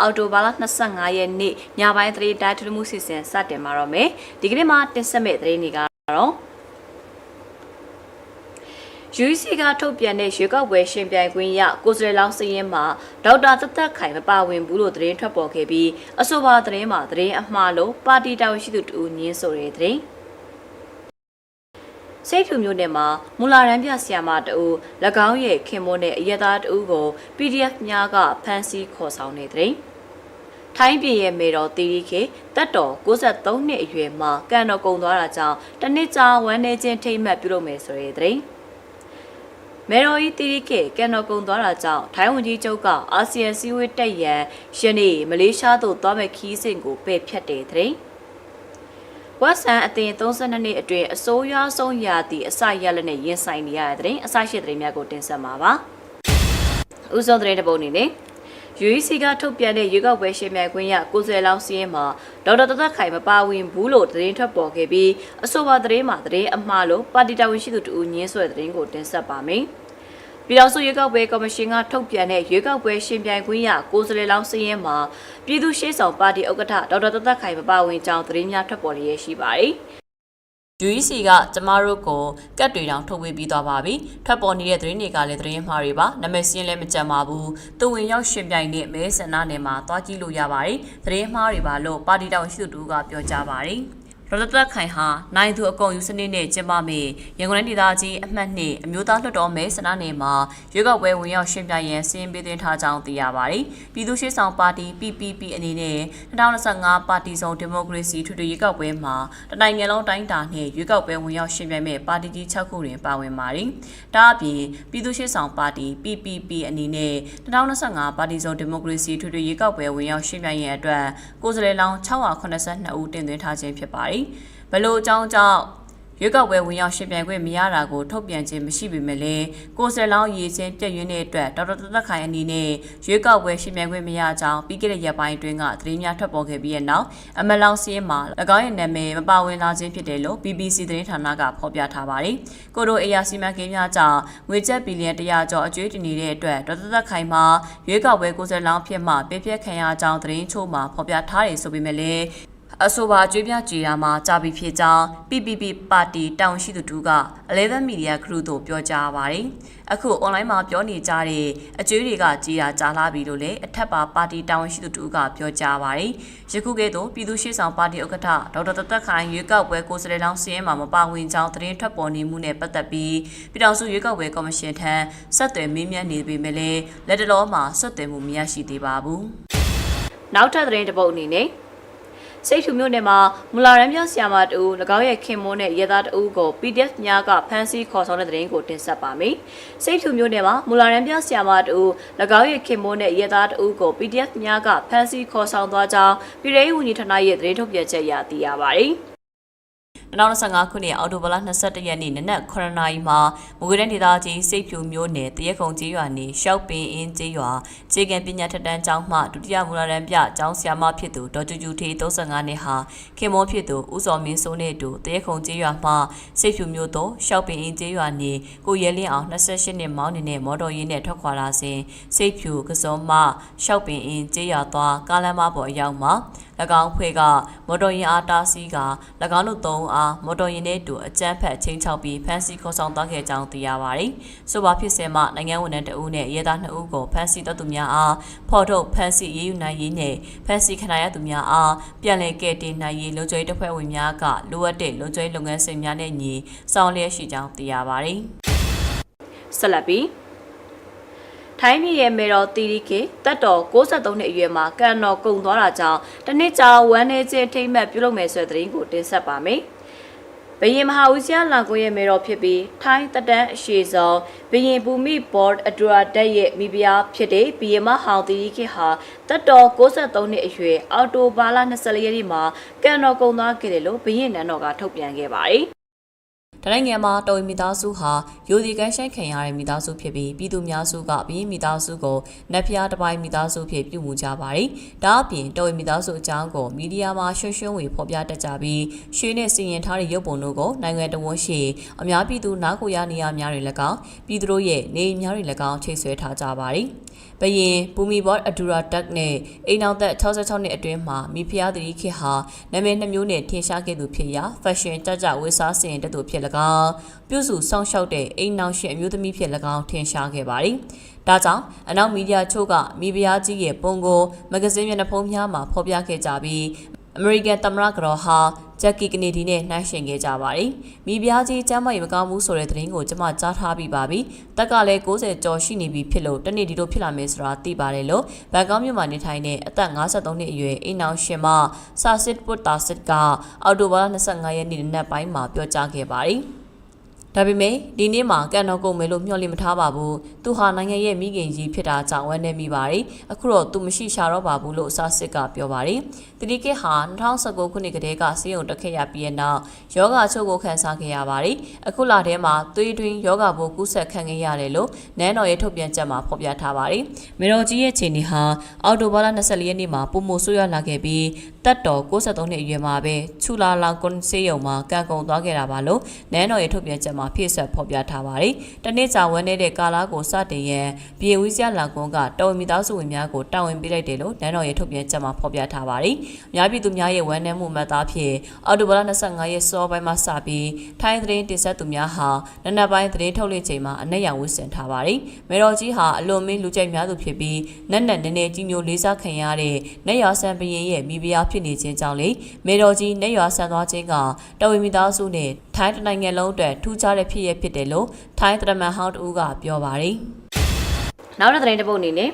အော်တိုဘာလ25ရက်နေ့ညပိုင်းသတင်းတိုင်းထူးမှုစီစဉ်စတင်မှာတော့မယ်ဒီကနေ့မှာတင်ဆက်မယ့်သတင်းတွေကတော့ UC ကထုတ်ပြန်တဲ့ရွေးကောက်ပွဲရှင်ပြိုင်ခွင့်ရကိုယ်စားလှယ်လောင်းစည်းရင်းမှာဒေါက်တာသက်သက်ခိုင်မပါဝင်ဘူးလို့သတင်းထွက်ပေါ်ခဲ့ပြီးအဆိုပါသတင်းမှာသတင်းအမှားလို့ပါတီတာဝန်ရှိသူတူညင်းဆိုတဲ့သတင်းစိတ်ဖြူမျိုးနဲ့မှာမူလာရန်ပြဆီယာမတူ၎င်းရဲ့ခင်မွန်းနဲ့အရသာတူကို PDF များကဖမ်းဆီးခေါ်ဆောင်နေတဲ့သတင်း ထိုင်းပြည်ရဲ့မေတော်တီရီခေတက်တော်63နှစ်အရွယ်မှာကန်တော်ကုံသွားတာကြောင့်တနစ်ကြာဝမ်းနေခြင်းထိမ့်မှတ်ပြုလုပ်မယ်ဆိုတဲ့သတင်းမေရိုဤတီရီကေကန်တော်ကုံသွားတာကြောင့်ထိုင်းဝန်ကြီးချုပ်ကအာဆီယံစည်းဝေးတက်ရန်ယနေ့မလေးရှားသို့သွားမဲ့ခီးစဉ်ကိုပယ်ဖျက်တဲ့တဲ့ဝက်ဆန်အသင်32နှစ်အတွင်းအစိုးရဆုံးရာသည့်အစရလက်နဲ့ရင်ဆိုင်နေရတဲ့တဲ့အစရှိတဲ့များကိုတင်ဆက်မှာပါ။ဥဆုံးတဲ့တဲ့ပုံအနေနဲ့ UEC ကထုတ်ပြန်တဲ့ရွေးကောက်ပွဲရှင်မြိုင်ခွင့်ရကိုယ်စားလောင်းစီးရင်မှာဒေါက်တာတသက်ခိုင်မပါဝင်ဘူးလို့သတင်းထွက်ပေါ်ခဲ့ပြီးအဆိုပါသတင်းမှာသတင်းအမှားလို့ပါတီတာဝန်ရှိသူတူညင်းဆွဲသတင်းကိုတင်ဆက်ပါမယ်။ပြည်တော်စုရွေးကောက်ပွဲကော်မရှင်ကထုတ်ပြန်တဲ့ရွေးကောက်ပွဲရှင်ပြိုင်ခွင့်ရကိုယ်စားလောင်းစီးရင်မှာပြည်သူ့ရှေ့ဆောင်ပါတီဥက္ကဋ္ဌဒေါက်တာတသက်ခိုင်မပါဝင်ကြောင်းသတင်းများထွက်ပေါ်လျက်ရှိပါတယ်။ UEC ကကျမတို့ကိုကတ်တွေတောင်ထုတ်ဝေပြီးသွားပါပြီထွက်ပေါ်နေတဲ့သတင်းတွေကလည်းသတင်းမှားတွေပါနာမည်စင်းလည်းမကြံပါဘူးသူဝင်ရောက်ရှင်ပြိုင်တဲ့မဲဆန္ဒနယ်မှာသွားကြည့်လို့ရပါတယ်သတင်းမှားတွေပါလို့ပါတီတောင်ရှိသူတို့ကပြောကြားပါတယ် ရတသက်ခိုင်ဟာနိုင်သူအကုန်ယူစနစ်နဲ့ကျင်းပမေရန်ကုန်တိုင်းဒေသကြီးအမှတ်နှစ်အမျိုးသားလွှတ်တော်မဲဆန္ဒနယ်မှာရွေးကောက်ပွဲဝင်ရောက်ရှင်ပြိုင်ရန်စီရင်ပေးသွင်းထားကြောင်းသိရပါတယ်။ပြည်သူ့ရှေ့ဆောင်ပါတီ PPP အနေနဲ့2025ပါတီစုံဒီမိုကရေစီထွေထွေရွေးကောက်ပွဲမှာတနိုင်ငံလုံးတိုင်းတာနဲ့ရွေးကောက်ပွဲဝင်ရောက်ရှင်ပြိုင်မဲ့ပါတီကြီး6ခုတွင်ပါဝင်ပါတယ်။ဒါအပြင်ပြည်သူ့ရှေ့ဆောင်ပါတီ PPP အနေနဲ့2025ပါတီစုံဒီမိုကရေစီထွေထွေရွေးကောက်ပွဲဝင်ရောက်ရှင်ပြိုင်ရန်အတွက်ကိုယ်စားလှယ်လောင်း682ဦးတင်သွင်းထားခြင်းဖြစ်ပါတယ်။ဘလို့အကြောင်းကြောင့်ရွေးကောက်ပွဲဝင်ရောက်ရှင်ပြိုင်ခွင့်မရတာကိုထုတ်ပြန်ခြင်းမရှိပေမဲ့လည်းကိုယ်စားလောင်းရည်ချင်းပြည့်ရင်းတဲ့အတွက်ဒေါက်တာသက်ခိုင်အနေနဲ့ရွေးကောက်ပွဲရှင်ပြိုင်ခွင့်မရကြောင်းပြီးခဲ့တဲ့ရက်ပိုင်းအတွင်းကသတင်းများထွက်ပေါ်ခဲ့ပြီးတဲ့နောက်အမလောင်စီးရင်မှာ၎င်းရဲ့နာမည်မပါဝင်လာခြင်းဖြစ်တယ်လို့ BBC သတင်းဌာနကဖော်ပြထားပါတယ်။ကိုရိုအေယာစီမံကိန်းများကြောင့်ငွေကျပ်ဘီလီယံ100ကျော်အကျွေးတင်နေတဲ့အတွက်ဒေါက်တာသက်ခိုင်မှာရွေးကောက်ပွဲကိုယ်စားလောင်းဖြစ်မှပြည့်ပြည့်ခံရကြောင်းသတင်းချို့မှာဖော်ပြထားတယ်ဆိုပေမဲ့လည်း အဆိုပါကြွေးပြကြည်ရာမှာကြာပြီဖြစ်ကြောင်း PPP ပါတီတောင်ရှိသူတူက11 Media Group တို့ပြောကြားပါတယ်။အခု online မှာပြောနေကြတဲ့အကျွေးတွေကကြီးတာကြာလာပြီလို့လည်းအထက်ပါပါတီတောင်ရှိသူတူကပြောကြားပါတယ်။ယခုကဲ့သို့ပြည်သူ့ရှေ့ဆောင်ပါတီဥက္ကဋ္ဌဒေါက်တာတသက်ခိုင်ရွေးကောက်ပွဲကိုယ်စားလှယ်လောင်းစီးရင်မှာမပါဝင်ကြောင်းသတင်းထွက်ပေါ်နေမှုနဲ့ပတ်သက်ပြီးပြည်ထောင်စုရွေးကောက်ပွဲကော်မရှင်ထံဆက်သွယ်မေးမြန်းနေပေမဲ့လည်းလက်တလောမှာဆက်သွယ်မှုမရရှိသေးပါဘူး။နောက်ထပ်သတင်းတစ်ပုဒ်အနေနဲ့ စိတ်ထူမြို့နယ်မှာမူလာရန်ပြဆီယာမတူ၎င်းရဲ့ခင်မွန်းနဲ့ရဲသားတအုပ်ကို PDF များကဖမ်းဆီးခေါ်ဆောင်တဲ့တဲ့ရင်ကိုတင်ဆက်ပါမယ်။စိတ်ထူမြို့နယ်မှာမူလာရန်ပြဆီယာမတူ၎င်းရဲ့ခင်မွန်းနဲ့ရဲသားတအုပ်ကို PDF များကဖမ်းဆီးခေါ်ဆောင်သွားကြောင်းပြည်ထောင်စုဝန်ကြီးဌာနရဲ့သတင်းထုတ်ပြန်ချက်အရသိရပါတယ်။ 2025ခုနှစ်အောက်တိုဘာလ22ရက်နေ့နနက်9:00နာရီမှာမူကရန်ဒေသကြီးစိတ်ဖြူမျိုးနယ်တရက်ခုံကျေးရွာနေရှောက်ပင်အင်းကျေးရွာခြေကံပညာထက်တန်းကျောင်းမှဒုတိယမူလတန်းပြကျောင်းဆရာမဖြစ်သူဒေါ်ကျူကျူထေ35နှစ်ဟာခင်မောဖြစ်သူဦးစော်မင်းစိုးနဲ့အတူတရက်ခုံကျေးရွာမှစိတ်ဖြူမျိုးသို့ရှောက်ပင်အင်းကျေးရွာနေကိုရဲလင်းအောင်28နှစ်မောင်းနေတဲ့မော်တော်ယာဉ်နဲ့ထွက်ခွာလာစဉ်စိတ်ဖြူကစုံမရှောက်ပင်အင်းကျေးရွာသွားကားလမ်းမပေါ်အရောက်မှာ၎င်းဖွဲ့ကမော်တော်ယာဉ်အားတားဆီးက၎င်းတို့သုံးအားမော်တော်ယာဉ်နဲ့အတူအကြမ်းဖက်ချင်းချောက်ပြီးဖမ်းဆီးခေါ်ဆောင်သွားခဲ့ကြောင်းသိရပါတယ်။ဆိုပါဖြစ်စဉ်မှာနိုင်ငံဝန်ထမ်းတဦးနဲ့ရဲသား2ဦးကိုဖမ်းဆီးတော်သူများအားဖော်ထုတ်ဖမ်းဆီးရေးယူနိုင်ရေးနဲ့ဖမ်းဆီးခဏရသူများအားပြန်လည်ကယ်တင်နိုင်ရေးလုံခြုံရေးတပ်ဖွဲ့ဝင်များကလိုအပ်တဲ့လုံခြုံရေးလုပ်ငန်းစဉ်များနဲ့ညီဆောင်လျက်ရှိကြောင်းသိရပါတယ်။ဆက်လက်ပြီး ထိုင်းပြည်ရဲ့မေတော်တီရီကေတက်တော်63နှစ်အရွယ်မှာကန်တော်ကုံသွားတာကြောင့်တနစ်ကြာဝမ်းနေခြင်းထိမ့်မှတ်ပြုလုပ်မယ်ဆိုတဲ့သတင်းကိုတင်ဆက်ပါမယ်။ဘရင်မဟာဦးစီးလာကိုရဲ့မေတော်ဖြစ်ပြီးထိုင်းတက်တန်းအရှိဆုံးဘရင်ဘူမိဘော့ဒ်အဒရာတက်ရဲ့မိဖုရားဖြစ်တဲ့ဘရင်မဟောင်တီရီခေဟာတက်တော်63နှစ်အရွယ်အော်တိုဘာလ24ရက်နေ့မှာကန်တော်ကုံသွားခဲ့တယ်လို့ဘရင်နန်းတော်ကထုတ်ပြန်ခဲ့ပါတယ်။ တနိုင်ငံမှာတော်ဝင်မိသားစုဟာရိုဒီကန်ဆိုင်ခံရတဲ့မိသားစုဖြစ်ပြီးပြည်သူများစုကဘီမိသားစုကိုနက်ဖျားတစ်ပိုင်းမိသားစုဖြစ်ပြုမှုကြပါတယ်။ဒါအပြင်တော်ဝင်မိသားစုအကြောင်းကိုမီဒီယာမှာရွှွှွှွှဝေဖော်ပြတတ်ကြပြီးရွှေနဲ့စီရင်ထားတဲ့ရုပ်ပုံတို့ကိုနိုင်ငံတော်ဝန်ရှိအများပြည်သူနားကိုရနေရများတွေလည်းကောင်းပြည်သူတို့ရဲ့နေအိမ်များတွေလည်းကောင်းချိတ်ဆွဲထားကြပါတယ်။ဘယင်ဘူမီဘော့အဒူရာတက်နဲ့အိမ်နောက်သက်66နှစ်အတွင်းမှာမိဖုရားသတိခေတ်ဟာနာမည်နှမျိုးနဲ့ထင်ရှားခဲ့သူဖြစ်ရာ fashion ကြကြဝေစားစင်တက်သူဖြစ်၎င်းပြုစုစောင့်ရှောက်တဲ့အိမ်နောက်ရှင်အမျိုးသမီးဖြစ်၎င်းထင်ရှားခဲ့ပါတယ်။ဒါကြောင့်အနောက်မီဒီယာချို့ကမိဖုရားကြီးရဲ့ပုံကိုမဂ္ဂဇင်းမျက်နှာဖုံးများမှာဖော်ပြခဲ့ကြပြီး အမေရိကန်သမ္မတကတော်ဟာဂျက်ကီကနေဒီနဲ့နှိုင်းယှဉ်ခဲ့ကြပါတယ်။မိဖုရားကြီးကျမ်းမာရေးမကောင်းဘူးဆိုတဲ့သတင်းကိုကျွန်မကြားထားပြီးပါပြီ။တက်ကလည်း60ကျော်ရှိနေပြီဖြစ်လို့တနေ့ဒီလိုဖြစ်လာမယ်ဆိုတာသိပါတယ်လို့ဘန်ကောက်မြို့မှာနေထိုင်တဲ့အသက်53နှစ်အရွယ်အိမ်အောင်ရှင်မဆာစစ်ပုတ်တာစစ်ကအော်တိုဘာလ25ရက်နေ့နက်ပိုင်းမှာပြောကြားခဲ့ပါတယ်။ ဒါပေမဲ့ဒီနေ့မှာကန်တော်ကုန်မယ်လို့မျှော်လင့်မထားပါဘူး။သူဟာနိုင်ငံရဲ့မိခင်ကြီးဖြစ်တာကြောင့်ဝမ်းနည်းမိပါတယ်။အခုတော့သူမရှိရှာတော့ပါဘူးလို့အစစစ်ကပြောပါတယ်။တတိကေဟာ2019ခုနှစ်ကတည်းကစေယုံတက်ခဲ့ရပြီးတဲ့နောက်ယောဂချုပ်ကိုခံစားခဲ့ရပါတယ်။အခုလထဲမှာသွေးတွင်းယောဂဘိုးကူးဆက်ခံခဲ့ရတယ်လို့နန်းတော်ရဲ့ထုတ်ပြန်ချက်မှာဖော်ပြထားပါတယ်။မေတော်ကြီးရဲ့ခြေနေဟာအော်တိုဘာလ24ရက်နေ့မှာပုံမိုဆိုးရလာခဲ့ပြီးတက်တော်63နှစ်အရွယ်မှာပဲချူလာလောင်ကွန်စေယုံမှာကံကုန်သွားခဲ့တာပါလို့နန်းတော်ရဲ့ထုတ်ပြန်ချက်မှာဖြည့်ဆွတ်ဖော်ပြထားပါတယ်။တနေ့ကြာဝန်းနေတဲ့ကာလာကိုစတင်ရန်ပြေဝီစရလောင်ကွန်ကတော်ဝင်မိသားစုဝင်များကိုတာဝန်ပေးလိုက်တယ်လို့နန်းတော်ရဲ့ထုတ်ပြန်ချက်မှာဖော်ပြထားပါတယ်။များပြည်သူများရဲ့ဝန်ထမ်းမှုမှတ်သားဖြင့်အော်တိုဘာလ25ရက်စောပိုင်းမှာစပြီးထိုင်းသတင်းတင်ဆက်သူများဟာနနက်ပိုင်းသတင်းထုတ်လွှင့်ချိန်မှာအနက်ရောင်ဝတ်ဆင်ထားပါတယ်။မေတော်ကြီးဟာအလွန်မင်းလူကြိုက်များသူဖြစ်ပြီးနက်နက်နည်းနည်းကြီးမျိုးလေးစားခံရတဲ့နက်ရွာဆန်ပရင်ရဲ့မိဖုရားဖြစ်နေခြင်းကြောင့်လေမေတော်ကြီးနက်ရွာဆန်သွားခြင်းကတော်ဝင်မိသားစုနဲ့ ထိုင်းတနိုင်ငံလုံးအတွက်ထူးခြားတဲ့ဖြစ်ရဖြစ်တယ်လို့ထိုင်းတရမန်ဟောင်းတူကပြောပါတယ်နောက်တဲ့သတင်းတစ်ပုဒ်အနေနဲ့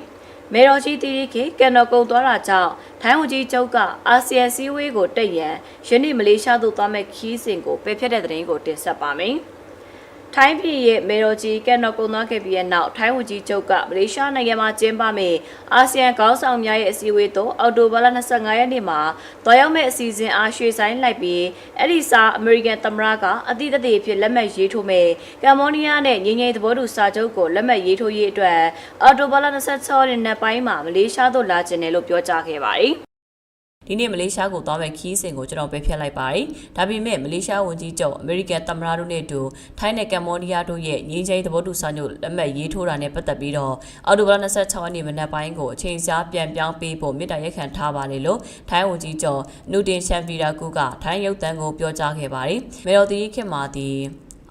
မေတော်ကြီးတီရီကေကန်တော်ကုံသွားတာကြောင့်ထိုင်းဝန်ကြီးချုပ်ကအာဆီယံစည်းဝေးကိုတက်ရန်ယနေ့မလေးရှားသို့သွားမဲ့ခီးစဉ်ကိုပယ်ဖျက်တဲ့သတင်းကိုတင်ဆက်ပါမယ်။ ထိုင်းပြည်ရဲ့မေတော်ကြီးကန်တော်ကုံသွားခဲ့ပြီးတဲ့နောက်ထိုင်းဝန်ကြီးချုပ်ကမလေးရှားနိုင်ငံမှာကျင်းပမယ့်အာဆီယံခေါင်းဆောင်များရဲ့အစည်းအဝေးသို့အော်တိုဘာလ25ရက်နေ့မှာတွားရောက်မဲ့အစီအစဉ်အားရွှေ့ဆိုင်းလိုက်ပြီးအဲ့ဒီစာအမေရိကန်သမ္မတကအတိတ်တည်းဖြစ်လက်မှတ်ရေးထိုးမဲ့ကမ်ဘောဒီးယားနဲ့ငြိမ်းချမ်းသဘောတူစာချုပ်ကိုလက်မှတ်ရေးထိုးရေးအတွက်အော်တိုဘာလ26ရက်နေ့ပိုင်းမှာမလေးရှားသို့လာကျင်တယ်လို့ပြောကြားခဲ့ပါတယ်။ ဒီနေ့မလေးရှားကိုသွားမဲ့ခီးစဉ်ကိုကျွန်တော်ပဲဖျက်လိုက်ပါတယ်။ဒါပေမဲ့မလေးရှားဝန်ကြီးချုပ်အမေရိကန်သမ္မတတို့နဲ့အတူထိုင်းနဲ့ကမ္ဘောဒီးယားတို့ရဲ့ငြိမ်းချမ်းရေးသဘောတူစာချုပ်လက်မှတ်ရေးထိုးတာနဲ့ပတ်သက်ပြီးတော့အော်တိုဘာလ26ရက်နေ့မနက်ပိုင်းကိုအချိန်ရှားပြန်ပြောင်းပေးဖို့မြစ်တာရက်ခံထားပါလေလို့ထိုင်းဝန်ကြီးချုပ်နူတင်ရှန်ဗီရာကူကထိုင်းရုပ်သံကိုပြောကြားခဲ့ပါတယ်။မေတော်တီခေတ်မှာဒီ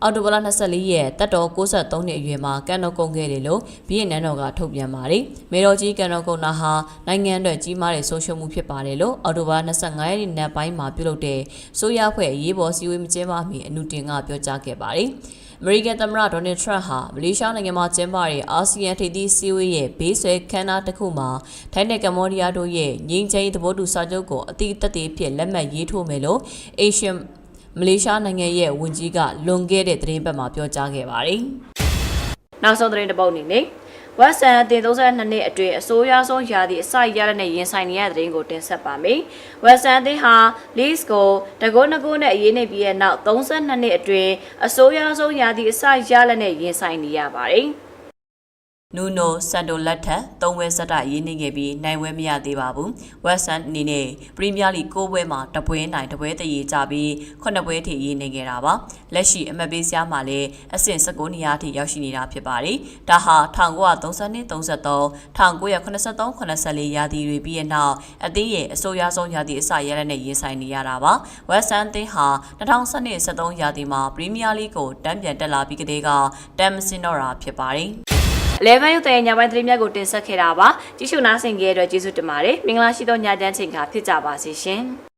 အော်တိုဘလာ24ရက်တက်တော်63နှစ်အရွယ်မှာကန်တော်ကုန်ခဲ့တယ်လို့ဘီယက်နန်တော်ကထုတ်ပြန်ပါတယ်။မေတော်ကြီးကန်တော်ကုန်တာဟာနိုင်ငံအတွက်ကြီးမားတဲ့ဆုံးရှုံးမှုဖြစ်ပါတယ်လို့အော်တိုဘလာ25ရက်နေ့နက်ပိုင်းမှာပြုလုပ်တဲ့ဆိုရဖွဲ့အရေးပေါ်စည်းဝေးမကျင်းပမီအနုတင်ကပြောကြားခဲ့ပါတယ်။အမေရိကန်သမ္မတဒေါ်နယ်ထရန့်ဟာမလေးရှားနိုင်ငံမှာကျင်းပတဲ့အာဆီယံထိပ်သီးစည်းဝေးရဲ့ဘေးဆွဲခမ်းနားတစ်ခုမှာထိုင်းနဲ့ကမ္ဘောဒီးယားတို့ရဲ့ငြိမ်းချမ်းရေးသဘောတူစာချုပ်ကိုအတိအသက်တွေဖြစ်လက်မှတ်ရေးထိုးမယ်လို့ Asian မလေးရှားနိုင်ငံရဲ့ဝန်ကြီးကလွန်ခဲ့တဲ့သတင်းပတ်မှာပြောကြားခဲ့ပါတယ်နောက်ဆုံးသတင်းတစ်ပုဒ်အနေနဲ့ဝက်ဆန်အတင်32နှစ်အတွင်းအစိုးရဆုံးရာသီအစရတဲ့နဲ့ရင်ဆိုင်နေရတဲ့သတင်းကိုတင်ဆက်ပါမယ်။ဝက်ဆန်အတင်ဟာ Leeds ကိုတကုန်းနကုန်းနဲ့အရေးနေပြီးတဲ့နောက်32နှစ်အတွင်းအစိုးရဆုံးရာသီအစရလက်နဲ့ရင်ဆိုင်နေရပါတယ်။။ နူနိုဆန်တိုလက်ထက်၃ဝဲဆက်တိုက်ရေးနေခဲ့ပြီးနိုင်ဝဲမရသေးပါဘူး။ဝက်ဆန်အနေနဲ့ပရီးမီးယားလိ၉ပွဲမှာတပွဲနိုင်တပွဲတရေကြပြီး9ပွဲထိရေးနေခဲ့တာပါ။လက်ရှိအမတ်ပေးစရာမှာလည်းအဆင့်19နေရာထိရောက်ရှိနေတာဖြစ်ပါတယ်။ဒါဟာ1932 33 1983 84ရာသီတွေပြီးတဲ့နောက်အသင်းရဲ့အဆိုးရွားဆုံးရာသီအစရလက်နဲ့ရင်ဆိုင်နေရတာပါ။ဝက်ဆန်အသင်းဟာ2012 73ရာသီမှာပရီးမီးယားလိကိုတန်းပြန်တက်လာပြီးကတည်းကတမ်မစင်တော့တာဖြစ်ပါတယ်။ 11ရုပ်သံညပိုင်းသတင်းများကိုတင်ဆက်ခဲ့တာပါကြည့်ရှုနားဆင်ကြတဲ့အတွက်ကျေးဇူးတင်ပါတယ်မင်္ဂလာရှိသောညချမ်းချိန်ခါဖြစ်ကြပါစေရှင်